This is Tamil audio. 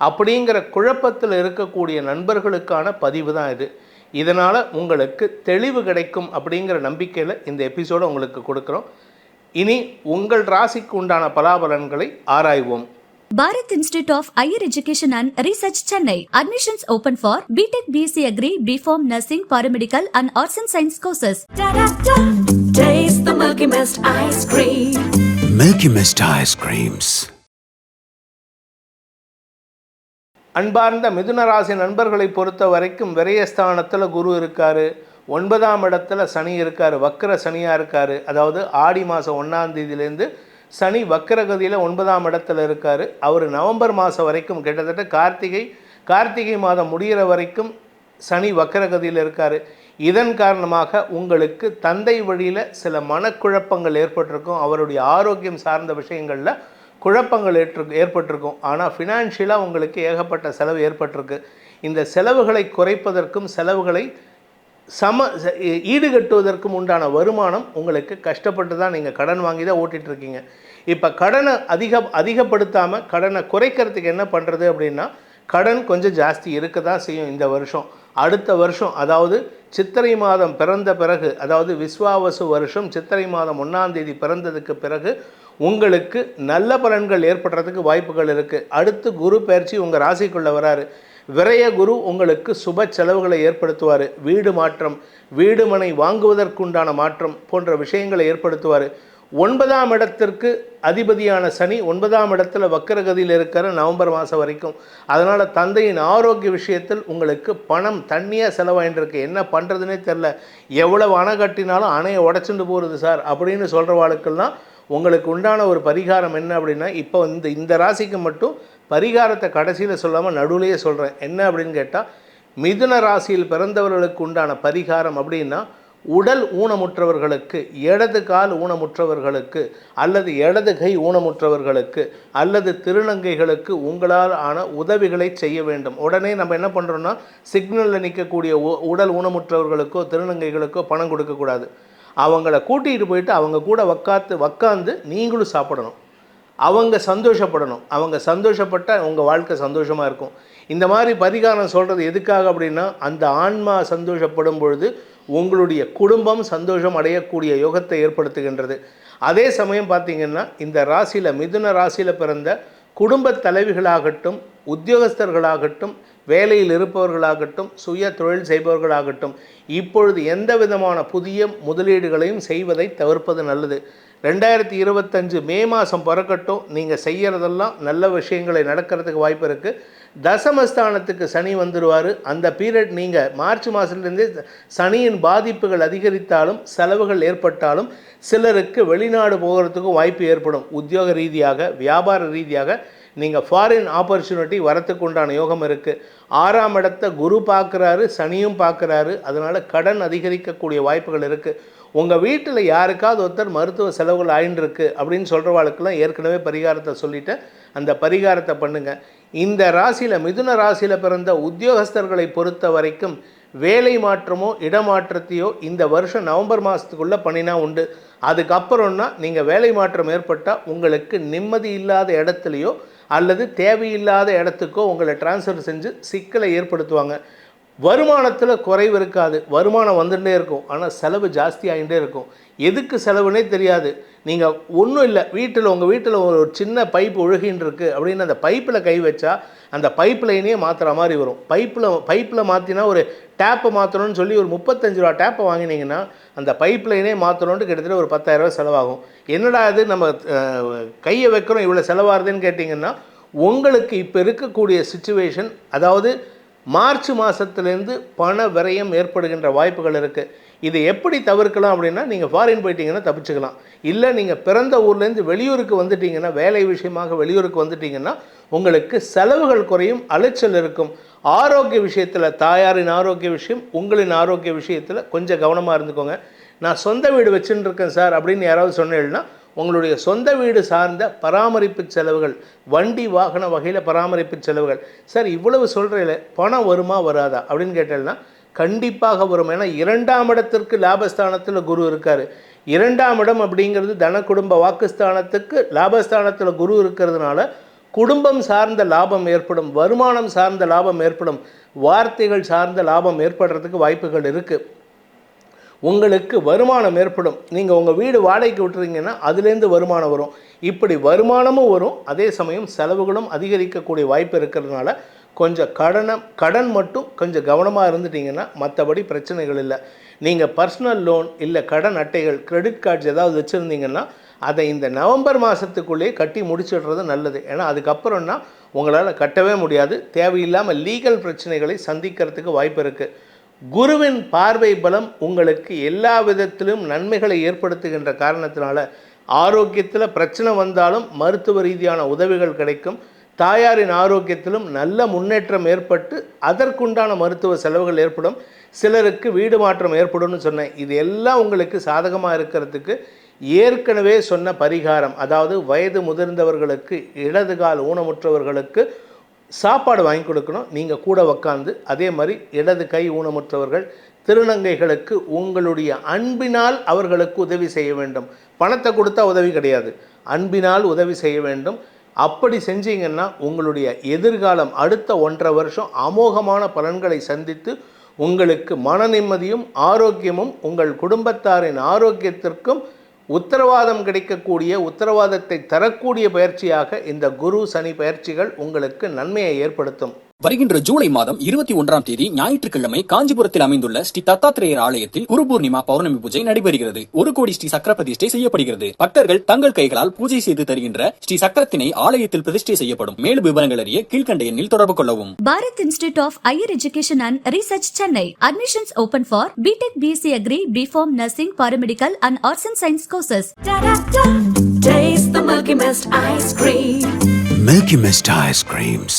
அப்படிங்கிற குழப்பத்தில் இருக்கக்கூடிய நண்பர்களுக்கான பதிவு தான் இது இதனால் உங்களுக்கு தெளிவு கிடைக்கும் அப்படிங்கிற நம்பிக்கையில் இந்த எபிசோடை உங்களுக்கு கொடுக்குறோம் இனி உங்கள் ராசிக்கு உண்டான பலாபலன்களை ஆராய்வோம் Bharat Institute of Higher Education and Research Chennai. Admissions open for BTech BSc Agri, BPharm Nursing, Paramedical and Arts and Science courses. Taste the Milky Mist ice cream. Milky Mist ice creams. அன்பார்ந்த மிதுனராசி நண்பர்களை பொறுத்த வரைக்கும் விரயஸ்தானத்தில் குரு இருக்கார். ஒன்பதாம் இடத்துல சனி இருக்கார் வக்கர சனியாக இருக்கார். அதாவது ஆடி மாதம் ஒன்றாம் தேதியிலேருந்து சனி வக்கரகதியில் ஒன்பதாம் இடத்துல இருக்கார். அவர் நவம்பர் மாதம் வரைக்கும் கிட்டத்தட்ட கார்த்திகை கார்த்திகை மாதம் முடிகிற வரைக்கும் சனி வக்கரகதியில் இருக்கார். இதன் காரணமாக உங்களுக்கு தந்தை வழியில் சில மனக்குழப்பங்கள் ஏற்பட்டிருக்கும். அவருடைய ஆரோக்கியம் சார்ந்த விஷயங்களில் குழப்பங்கள் ஏற்று ஏற்பட்டிருக்கும். ஆனால் ஃபினான்ஷியலாக உங்களுக்கு ஏகப்பட்ட செலவு ஏற்பட்டிருக்கு. இந்த செலவுகளை குறைப்பதற்கும் செலவுகளை சம ஈடுகட்டுவதற்கும் உண்டான வருமானம் உங்களுக்கு கஷ்டப்பட்டு தான் நீங்கள் கடன் வாங்கி தான் ஓட்டிகிட்ருக்கீங்க இருக்கீங்க இப்போ கடனை அதிக அதிகப்படுத்தாமல் கடனை குறைக்கிறதுக்கு என்ன பண்ணுறது அப்படின்னா கடன் கொஞ்சம் ஜாஸ்தி இருக்க தான் செய்யும் இந்த வருஷம். அடுத்த வருஷம் அதாவது சித்திரை மாதம் பிறந்த பிறகு அதாவது விஸ்வாவசு வருஷம் சித்திரை மாதம் ஒன்றாம் தேதி பிறந்ததுக்கு பிறகு உங்களுக்கு நல்ல பலன்கள் ஏற்படுறதுக்கு வாய்ப்புகள் இருக்குது அடுத்து குரு பயிற்சி உங்கள் ராசிக்குள்ளே வராரு. விரைய குரு உங்களுக்கு சுப செலவுகளை ஏற்படுத்துவார். வீடு மாற்றம் வீடு மனை வாங்குவதற்குண்டான மாற்றம் போன்ற விஷயங்களை ஏற்படுத்துவார். ஒன்பதாம் இடத்திற்கு அதிபதியான சனி ஒன்பதாம் இடத்துல வக்கரகதியில் இருக்கிற நவம்பர் மாதம் வரைக்கும். அதனால் தந்தையின் ஆரோக்கிய விஷயத்தில் உங்களுக்கு பணம் தண்ணியாக செலவாயின்றிருக்கு என்ன பண்ணுறதுனே தெரில எவ்வளவு அணை கட்டினாலும் அணையை உடச்சுட்டு போகிறது சார் அப்படின்னு சொல்கிறவாளுக்கெல்லாம் உங்களுக்கு உண்டான ஒரு பரிகாரம் என்ன அப்படின்னா இப்போ இந்த இந்த ராசிக்கு மட்டும் பரிகாரத்தை கடைசியில் சொல்லாமல் நடுவுலையே சொல்கிறேன் என்ன அப்படின்னு கேட்டால் மிதுன ராசியில் பிறந்தவர்களுக்கு உண்டான பரிகாரம் அப்படின்னா உடல் ஊனமுற்றவர்களுக்கு இடது கால் ஊனமுற்றவர்களுக்கு அல்லது இடது கை ஊனமுற்றவர்களுக்கு அல்லது திருநங்கைகளுக்கு உங்களால் ஆன உதவிகளை செய்ய வேண்டும். உடனே நம்ம என்ன பண்ணுறோன்னா சிக்னலில் நிற்கக்கூடிய உடல் ஊனமுற்றவர்களுக்கோ திருநங்கைகளுக்கோ பணம் கொடுக்கக்கூடாது அவங்கள கூட்டிகிட்டு போயிட்டு அவங்க கூட உக்காத்து உக்காந்து நீங்களும் சாப்பிடணும். அவங்க சந்தோஷப்படணும். அவங்க சந்தோஷப்பட்டால் உங்கள் வாழ்க்கை சந்தோஷமாக இருக்கும். இந்த மாதிரி பரிகாரம் சொல்கிறது எதுக்காக அப்படின்னா அந்த ஆன்மா சந்தோஷப்படும் பொழுது உங்களுடைய குடும்பம் சந்தோஷம் அடையக்கூடிய யோகத்தை ஏற்படுத்துகின்றது. அதே சமயம் பார்த்தீங்கன்னா இந்த ராசியில் மிதுன ராசியில் பிறந்த குடும்பத் தலைவிகளாகட்டும் உத்தியோகஸ்தர்களாகட்டும் வேலையில் இருப்பவர்களாகட்டும் சுய தொழில் செய்பவர்களாகட்டும் இப்பொழுது எந்த விதமான புதிய முதலீடுகளையும் செய்வதை தவிர்ப்பது நல்லது. ரெண்டாயிரத்தி இருபத்தஞ்சு மே மாதம் பிறக்கட்டும் நீங்கள் செய்கிறதெல்லாம் நல்ல விஷயங்களை நடக்கிறதுக்கு வாய்ப்பு இருக்குது தசமஸ்தானத்துக்கு சனி வந்துடுவார் அந்த பீரியட் நீங்கள் மார்ச் மாதத்துலேருந்தே சனியின் பாதிப்புகள் அதிகரித்தாலும் செலவுகள் ஏற்பட்டாலும் சிலருக்கு வெளிநாடு போகிறதுக்கும் வாய்ப்பு ஏற்படும். உத்தியோக ரீதியாக வியாபார ரீதியாக நீங்கள் ஃபாரின் ஆப்பர்ச்சுனிட்டி வரத்துக்கு உண்டான யோகம் இருக்குது ஆறாம் இடத்த குரு பார்க்குறாரு சனியும் பார்க்குறாரு. அதனால் கடன் அதிகரிக்கக்கூடிய வாய்ப்புகள் இருக்குது உங்கள் வீட்டில் யாருக்காவது ஒருத்தர் மருத்துவ செலவுகள் ஆயின்னு அப்படின்னு சொல்கிறவாளுக்கெல்லாம் ஏற்கனவே பரிகாரத்தை சொல்லிவிட்டு அந்த பரிகாரத்தை பண்ணுங்கள் இந்த ராசியில் மிதுன ராசியில் பிறந்த உத்தியோகஸ்தர்களை பொறுத்த வரைக்கும் வேலை மாற்றமோ இடமாற்றத்தையோ இந்த வருஷம் நவம்பர் மாதத்துக்குள்ளே பண்ணினா உண்டு. அதுக்கப்புறம்னா நீங்கள் வேலை மாற்றம் ஏற்பட்டால் உங்களுக்கு நிம்மதி இல்லாத இடத்துலையோ அல்லது தேவையில்லாத இடத்துக்கோ உங்களை டிரான்ஸ்ஃபர் செஞ்சு சிக்கலை ஏற்படுத்துவாங்க. வருமானத்தில் குறைவு இருக்காது. வருமானம் வந்துகிட்டே இருக்கும். ஆனால் செலவு ஜாஸ்தி ஆகிட்டே இருக்கும். எதுக்கு செலவுனே தெரியாது. நீங்கள் ஒன்றும் இல்லை. வீட்டில் உங்கள் வீட்டில் ஒரு சின்ன பைப் ஒழுகின்னு இருக்குது அப்படின்னு அந்த பைப்பில் கை வச்சா அந்த பைப் லைனே மாற்றுற மாதிரி வரும். பைப்பில் பைப்பில் மாற்றினா ஒரு டேப்பை மாற்றணும்னு சொல்லி ஒரு முப்பத்தஞ்சு ரூபா டேப்பை வாங்கினீங்கன்னா அந்த பைப் லைனே மாற்றணுன்ட்டு கிட்டத்தட்ட ஒரு பத்தாயிரரூவா செலவாகும். என்னடா இது? நம்ம கையை வைக்கிறோம் இவ்வளோ செலவாகுதுன்னு கேட்டிங்கன்னா உங்களுக்கு இப்போ இருக்கக்கூடிய சுச்சுவேஷன் அதாவது மார்ச் மாதத்துலேருந்து பண விரயம் ஏற்படுகின்ற வாய்ப்புகள் இருக்குது இதை எப்படி தவிர்க்கலாம் அப்படின்னா நீங்கள் ஃபாரின் போயிட்டீங்கன்னா தப்பிச்சுக்கலாம். இல்லை நீங்கள் பிறந்த ஊர்லேருந்து வெளியூருக்கு வந்துட்டீங்கன்னா வேலை விஷயமாக வெளியூருக்கு வந்துட்டீங்கன்னா உங்களுக்கு செலவுகள் குறையும் அலைச்சல் இருக்கும். ஆரோக்கிய விஷயத்தில் தாயாரின் ஆரோக்கிய விஷயம் உங்களின் ஆரோக்கிய விஷயத்தில் கொஞ்சம் கவனமாக இருந்துக்கோங்க. நான் சொந்த வீடு வச்சுட்டு இருக்கேன் சார் அப்படின்னு யாராவது சொன்னேன்னா உங்களுடைய சொந்த வீடு சார்ந்த பராமரிப்பு செலவுகள் வண்டி வாகன வகையில் பராமரிப்பு செலவுகள். சார் இவ்வளவு சொல்கிறீங்கள பணம் வருமா வராதா? அப்படின்னு கேட்டேன்னா கண்டிப்பாக வரும். ஏன்னா இரண்டாம் இடத்திற்கு லாபஸ்தானத்தில் குரு இருக்கார். இரண்டாம் இடம் அப்படிங்கிறது தன குடும்ப வாக்குஸ்தானத்துக்கு லாபஸ்தானத்தில் குரு இருக்கிறதுனால குடும்பம் சார்ந்த லாபம் ஏற்படும் வருமானம் சார்ந்த லாபம் ஏற்படும் வார்த்தைகள் சார்ந்த லாபம் ஏற்படுறதுக்கு வாய்ப்புகள் இருக்குது உங்களுக்கு வருமானம் ஏற்படும். நீங்கள் உங்கள் வீடு வாடகைக்கு விட்டுறீங்கன்னா அதுலேருந்து வருமானம் வரும். இப்படி வருமானமும் வரும். அதே சமயம் செலவுகளும் அதிகரிக்கக்கூடிய வாய்ப்பு இருக்கிறதுனால கொஞ்சம் கடனை கடன் மட்டும் கொஞ்சம் கவனமாக இருந்துட்டீங்கன்னா மற்றபடி பிரச்சனைகள் இல்லை. நீங்கள் பர்சனல் லோன் இல்லை கடன் அட்டைகள் கிரெடிட் கார்ட்ஸ் ஏதாவது வச்சுருந்தீங்கன்னா அதை இந்த நவம்பர் மாதத்துக்குள்ளேயே கட்டி முடிச்சிடுறது நல்லது. ஏன்னா அதுக்கப்புறம்னா உங்களால் கட்டவே முடியாது. தேவையில்லாமல் லீகல் பிரச்சனைகளை சந்திக்கிறதுக்கு வாய்ப்பு இருக்குது குருவின் பார்வை பலம் உங்களுக்கு எல்லா விதத்திலும் நன்மைகளை ஏற்படுத்துகின்ற காரணத்தினால ஆரோக்கியத்தில் பிரச்சனை வந்தாலும் மருத்துவ ரீதியான உதவிகள் கிடைக்கும். தாயாரின் ஆரோக்கியத்திலும் நல்ல முன்னேற்றம் ஏற்பட்டு அதற்குண்டான மருத்துவ செலவுகள் ஏற்படும். சிலருக்கு வீடு மாற்றம் ஏற்படும்னு சொன்னேன். இது எல்லாம் உங்களுக்கு சாதகமாக இருக்கிறதுக்கு ஏற்கனவே சொன்ன பரிகாரம். அதாவது வயது முதிர்ந்தவர்களுக்கு இடது கால் ஊனமுற்றவர்களுக்கு சாப்பாடு வாங்கி கொடுக்கணும். நீங்கள் கூட உக்காந்து அதே மாதிரி இடது கை ஊனமுற்றவர்கள் திருநங்கைகளுக்கு உங்களுடைய அன்பினால் அவர்களுக்கு உதவி செய்ய வேண்டும். பணத்தை கொடுத்தா உதவி கிடையாது. அன்பினால் உதவி செய்ய வேண்டும். அப்படி செஞ்சீங்கன்னா உங்களுடைய எதிர்காலம் அடுத்த ஒன்றரை வருஷம் அமோகமான பலன்களை சந்தித்து உங்களுக்கு மன நிம்மதியும் ஆரோக்கியமும் உங்கள் குடும்பத்தாரின் ஆரோக்கியத்திற்கும் உத்தரவாதம் கிடைக்கக்கூடிய உத்தரவாதத்தை தரக்கூடிய பயிற்சியாக இந்த குரு சனி பயிற்சிகள் உங்களுக்கு நன்மையை ஏற்படுத்தும். வருகின்ற ஜூலை மாதம் இருபத்தி ஒன்றாம் தேதி ஞாயிற்றுக்கிழமை காஞ்சிபுரத்தில் அமைந்துள்ள ஸ்ரீ தத்தாத்திரேயர் ஆலயத்தில் குரு பூர்ணிமா பௌர்ணமி பூஜை நடைபெறுகிறது ஒரு கோடி ஸ்ரீ சக்கர பிரதிஷ்டை செய்யப்படுகிறது பக்தர்கள் தங்கள் கைகளால் பூஜை செய்து தருகின்ற ஸ்ரீ சக்கரத்தினை ஆலயத்தில் பிரதிஷ்டை செய்யப்படும் மேலும் விவரங்கள் அறிய கீழ்கண்ட எண்ணில் தொடர்பு கொள்ளவும் Bharat Institute of Higher Education and Research Chennai. Admissions open for BTech BSc Agri, BPharm Nursing, Paramedical and Arts and Science courses. Da da da. Taste the Milky Mist ice cream. Milky Mist ice creams.